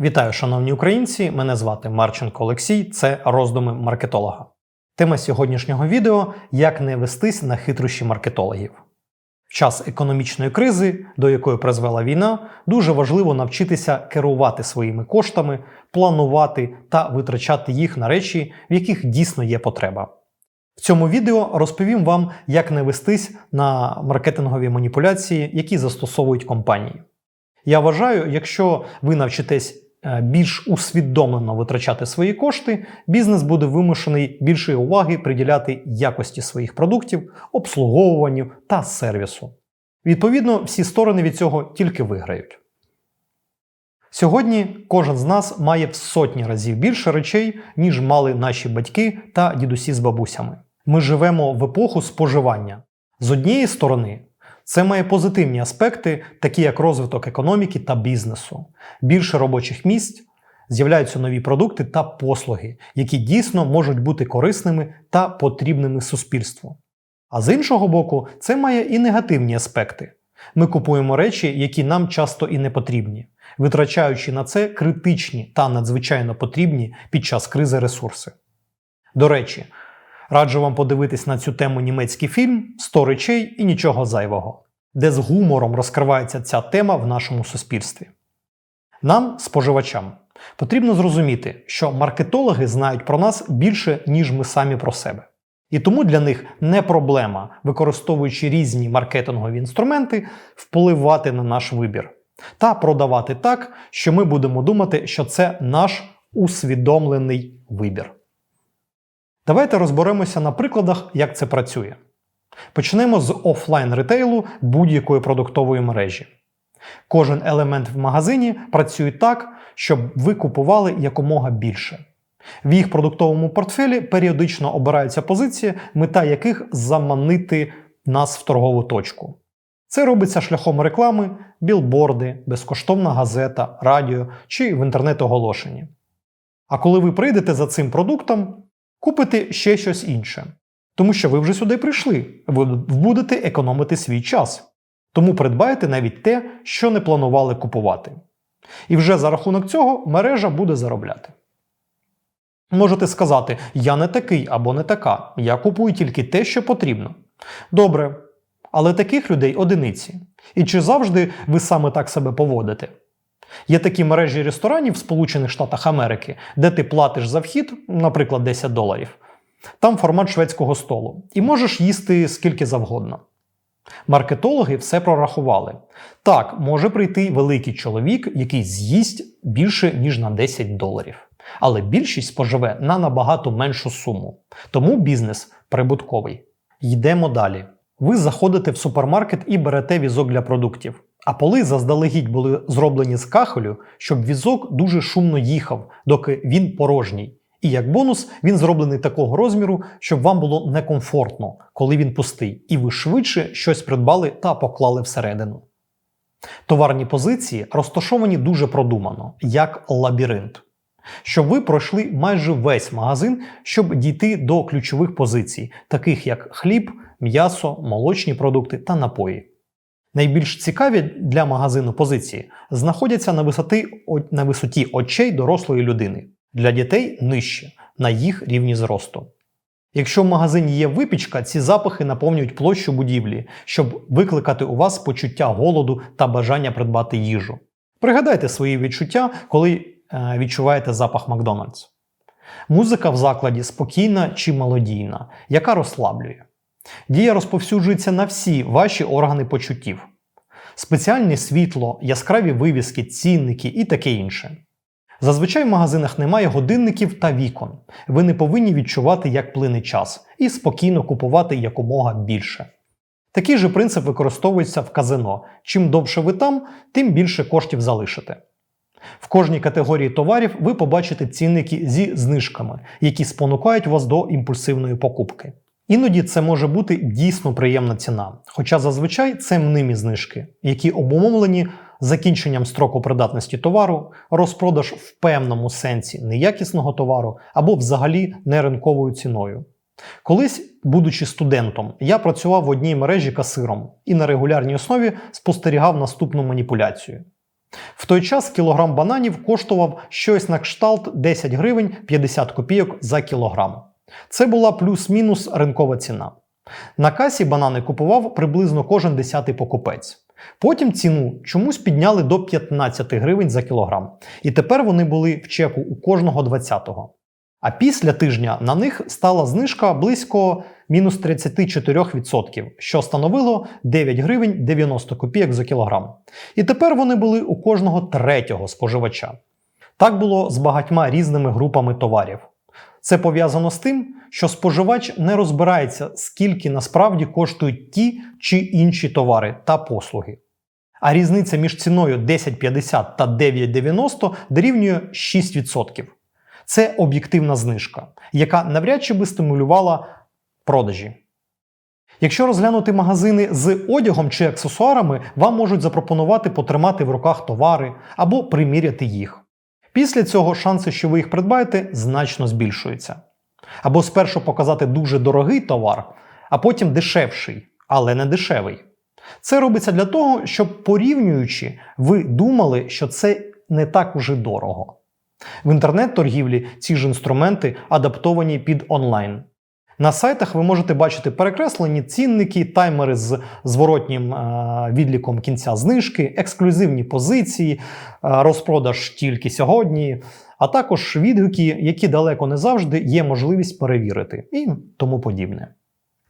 Вітаю, шановні українці! Мене звати Марченко Олексій, це роздуми маркетолога. Тема сьогоднішнього відео як не вестись на хитрощі маркетологів. В час економічної кризи, до якої призвела війна, дуже важливо навчитися керувати своїми коштами, планувати та витрачати їх на речі, в яких дійсно є потреба. В цьому відео розповім вам, як не вестись на маркетингові маніпуляції, які застосовують компанії. Я вважаю, якщо ви навчитесь більш усвідомлено витрачати свої кошти, бізнес буде вимушений більшої уваги приділяти якості своїх продуктів, обслуговуванню та сервісу. Відповідно, всі сторони від цього тільки виграють. Сьогодні кожен з нас має в сотні разів більше речей, ніж мали наші батьки та дідусі з бабусями. Ми живемо в епоху споживання. З однієї сторони, це має позитивні аспекти, такі як розвиток економіки та бізнесу, більше робочих місць, з'являються нові продукти та послуги, які дійсно можуть бути корисними та потрібними суспільству. А з іншого боку, це має і негативні аспекти. Ми купуємо речі, які нам часто і не потрібні, витрачаючи на це критичні та надзвичайно потрібні під час кризи ресурси. До речі, раджу вам подивитись на цю тему німецький фільм «100 речей і нічого зайвого, де з гумором розкривається ця тема в нашому суспільстві. Нам, споживачам, потрібно зрозуміти, що маркетологи знають про нас більше, ніж ми самі про себе. І тому для них не проблема, використовуючи різні маркетингові інструменти, впливати на наш вибір та продавати так, що ми будемо думати, що це наш усвідомлений вибір. Давайте розберемося на прикладах, як це працює. Почнемо з офлайн ретейлу будь-якої продуктової мережі. Кожен елемент в магазині працює так, щоб ви купували якомога більше. В їх продуктовому портфелі періодично обираються позиції, мета яких заманити нас в торгову точку. Це робиться шляхом реклами, білборди, безкоштовна газета, радіо чи в інтернет-оголошенні. А коли ви прийдете за цим продуктом, купите ще щось інше. Тому що ви вже сюди прийшли, ви будете економити свій час. Тому придбайте навіть те, що не планували купувати. І вже за рахунок цього мережа буде заробляти. Можете сказати, я не такий або не така, я купую тільки те, що потрібно. Добре, але таких людей одиниці. І чи завжди ви саме так себе поводите? Є такі мережі ресторанів в Сполучених Штатах Америки, де ти платиш за вхід, наприклад, 10 доларів. Там формат шведського столу, і можеш їсти скільки завгодно. Маркетологи все прорахували. Так, може прийти великий чоловік, який з'їсть більше, ніж на 10 доларів. Але більшість споживе на набагато меншу суму. Тому бізнес прибутковий. Йдемо далі. Ви заходите в супермаркет і берете візок для продуктів. А поли заздалегідь були зроблені з кахелю, щоб візок дуже шумно їхав, доки він порожній. І як бонус, він зроблений такого розміру, щоб вам було некомфортно, коли він пустий, і ви швидше щось придбали та поклали всередину. Товарні позиції розташовані дуже продумано, як лабіринт. Щоб ви пройшли майже весь магазин, щоб дійти до ключових позицій, таких як хліб, м'ясо, молочні продукти та напої. Найбільш цікаві для магазину позиції знаходяться на висоті, на висоті очей дорослої людини, для дітей нижче, на їх рівні зросту. Якщо в магазині є випічка, ці запахи наповнюють площу будівлі, щоб викликати у вас почуття голоду та бажання придбати їжу. Пригадайте свої відчуття, коли е, відчуваєте запах Макдональдс. Музика в закладі спокійна чи мелодійна, яка розслаблює. Дія розповсюджується на всі ваші органи почуттів. Спеціальне світло, яскраві вивіски, цінники і таке інше. Зазвичай в магазинах немає годинників та вікон. Ви не повинні відчувати, як плине час, і спокійно купувати якомога більше. Такий же принцип використовується в казино. Чим довше ви там, тим більше коштів залишите. В кожній категорії товарів ви побачите цінники зі знижками, які спонукають вас до імпульсивної покупки. Іноді це може бути дійсно приємна ціна, хоча зазвичай це мнимі знижки, які обумовлені закінченням строку придатності товару, розпродаж в певному сенсі неякісного товару або взагалі неринковою ціною. Колись, будучи студентом, я працював в одній мережі касиром і на регулярній основі спостерігав наступну маніпуляцію. В той час кілограм бананів коштував щось на кшталт 10 гривень 50 копійок за кілограм. Це була плюс-мінус ринкова ціна. На касі банани купував приблизно кожен десятий покупець. Потім ціну чомусь підняли до 15 гривень за кілограм. І тепер вони були в чеку у кожного 20-го. А після тижня на них стала знижка близько мінус 34%, що становило 9 гривень 90 копійок за кілограм. І тепер вони були у кожного третього споживача. Так було з багатьма різними групами товарів. Це пов'язано з тим, що споживач не розбирається, скільки насправді коштують ті чи інші товари та послуги. А різниця між ціною 10,50 та 9,90 дорівнює 6%. Це об'єктивна знижка, яка навряд чи би стимулювала продажі. Якщо розглянути магазини з одягом чи аксесуарами, вам можуть запропонувати потримати в руках товари або приміряти їх. Після цього шанси, що ви їх придбаєте, значно збільшуються. Або спершу показати дуже дорогий товар, а потім дешевший, але не дешевий. Це робиться для того, щоб порівнюючи, ви думали, що це не так уже дорого. В інтернет-торгівлі ці ж інструменти адаптовані під онлайн. На сайтах ви можете бачити перекреслені цінники, таймери з зворотнім е, відліком кінця знижки, ексклюзивні позиції, е, розпродаж тільки сьогодні, а також відгуки, які далеко не завжди є можливість перевірити, і тому подібне.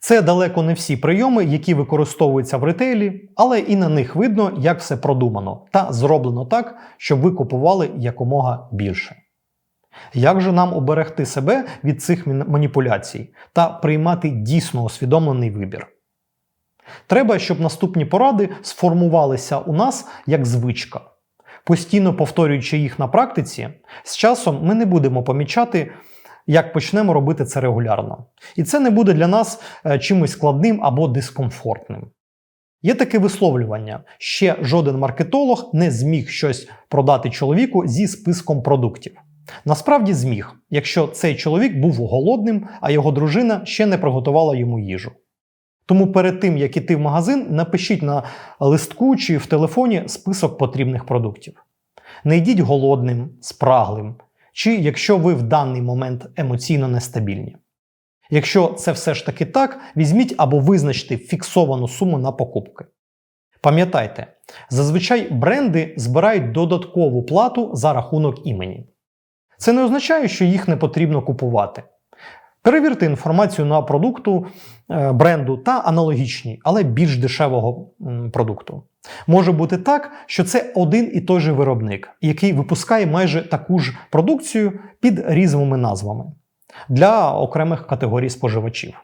Це далеко не всі прийоми, які використовуються в ретейлі, але і на них видно, як все продумано та зроблено так, щоб ви купували якомога більше. Як же нам уберегти себе від цих маніпуляцій та приймати дійсно усвідомлений вибір? Треба, щоб наступні поради сформувалися у нас як звичка. Постійно повторюючи їх на практиці, з часом ми не будемо помічати, як почнемо робити це регулярно. І це не буде для нас е, чимось складним або дискомфортним. Є таке висловлювання: ще жоден маркетолог не зміг щось продати чоловіку зі списком продуктів. Насправді зміг, якщо цей чоловік був голодним, а його дружина ще не приготувала йому їжу. Тому перед тим, як іти в магазин, напишіть на листку чи в телефоні список потрібних продуктів. Не йдіть голодним, спраглим, чи якщо ви в даний момент емоційно нестабільні. Якщо це все ж таки так, візьміть або визначте фіксовану суму на покупки. Пам'ятайте, зазвичай бренди збирають додаткову плату за рахунок імені. Це не означає, що їх не потрібно купувати. Перевірте інформацію на продукту е, бренду та аналогічній, але більш дешевого продукту. Може бути так, що це один і той же виробник, який випускає майже таку ж продукцію під різними назвами для окремих категорій споживачів.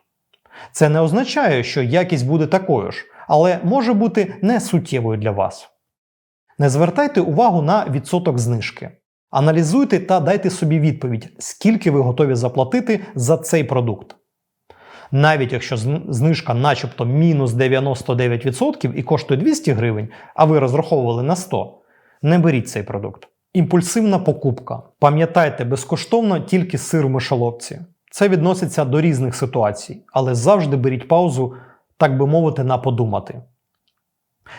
Це не означає, що якість буде такою ж, але може бути не суттєвою для вас. Не звертайте увагу на відсоток знижки. Аналізуйте та дайте собі відповідь, скільки ви готові заплатити за цей продукт. Навіть якщо знижка начебто мінус 99% і коштує 200 гривень, а ви розраховували на 100, не беріть цей продукт. Імпульсивна покупка. Пам'ятайте, безкоштовно тільки сир в мишоловці. Це відноситься до різних ситуацій, але завжди беріть паузу, так би мовити, на подумати.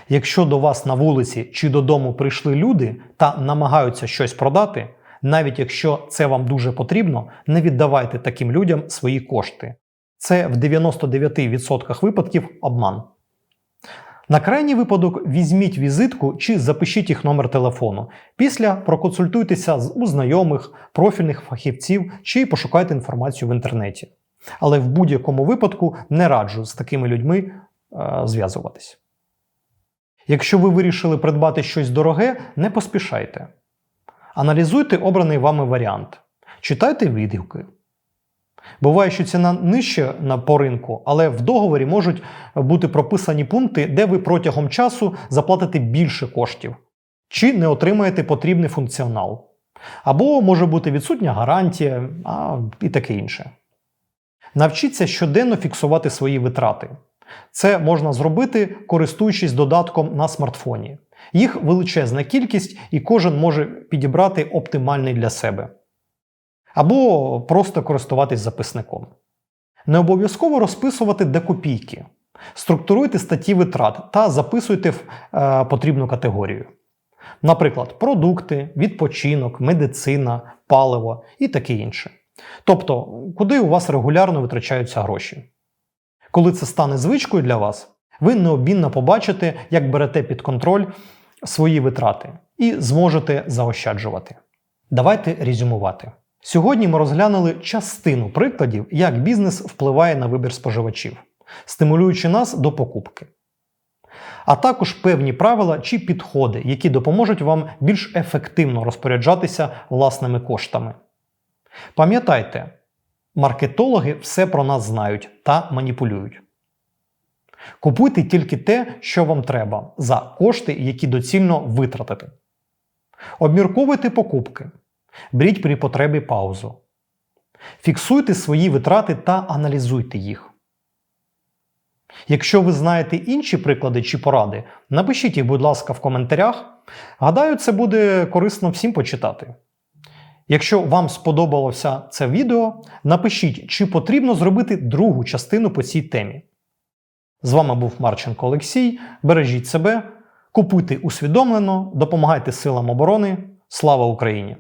Якщо до вас на вулиці чи додому прийшли люди та намагаються щось продати, навіть якщо це вам дуже потрібно, не віддавайте таким людям свої кошти. Це в 99% випадків обман. На крайній випадок візьміть візитку чи запишіть їх номер телефону. Після проконсультуйтеся з у знайомих, профільних фахівців чи пошукайте інформацію в інтернеті. Але в будь-якому випадку не раджу з такими людьми е, зв'язуватись. Якщо ви вирішили придбати щось дороге, не поспішайте. Аналізуйте обраний вами варіант. Читайте відгуки. Буває, що ціна нижча по ринку, але в договорі можуть бути прописані пункти, де ви протягом часу заплатите більше коштів, чи не отримаєте потрібний функціонал. Або може бути відсутня гарантія а, і таке інше. Навчіться щоденно фіксувати свої витрати. Це можна зробити, користуючись додатком на смартфоні. Їх величезна кількість, і кожен може підібрати оптимальний для себе. Або просто користуватись записником. Не обов'язково розписувати декопійки. Структуруйте статті витрат та записуйте в е, потрібну категорію. Наприклад, продукти, відпочинок, медицина, паливо і таке інше. Тобто, куди у вас регулярно витрачаються гроші. Коли це стане звичкою для вас, ви необмінно побачите, як берете під контроль свої витрати і зможете заощаджувати. Давайте резюмувати. Сьогодні ми розглянули частину прикладів, як бізнес впливає на вибір споживачів, стимулюючи нас до покупки. А також певні правила чи підходи, які допоможуть вам більш ефективно розпоряджатися власними коштами. Пам'ятайте, маркетологи все про нас знають та маніпулюють. Купуйте тільки те, що вам треба, за кошти, які доцільно витратите. Обмірковуйте покупки. Беріть при потребі паузу. Фіксуйте свої витрати та аналізуйте їх. Якщо ви знаєте інші приклади чи поради, напишіть їх, будь ласка, в коментарях. Гадаю, це буде корисно всім почитати. Якщо вам сподобалося це відео, напишіть, чи потрібно зробити другу частину по цій темі. З вами був Марченко Олексій. Бережіть себе, купуйте усвідомлено, допомагайте силам оборони. Слава Україні!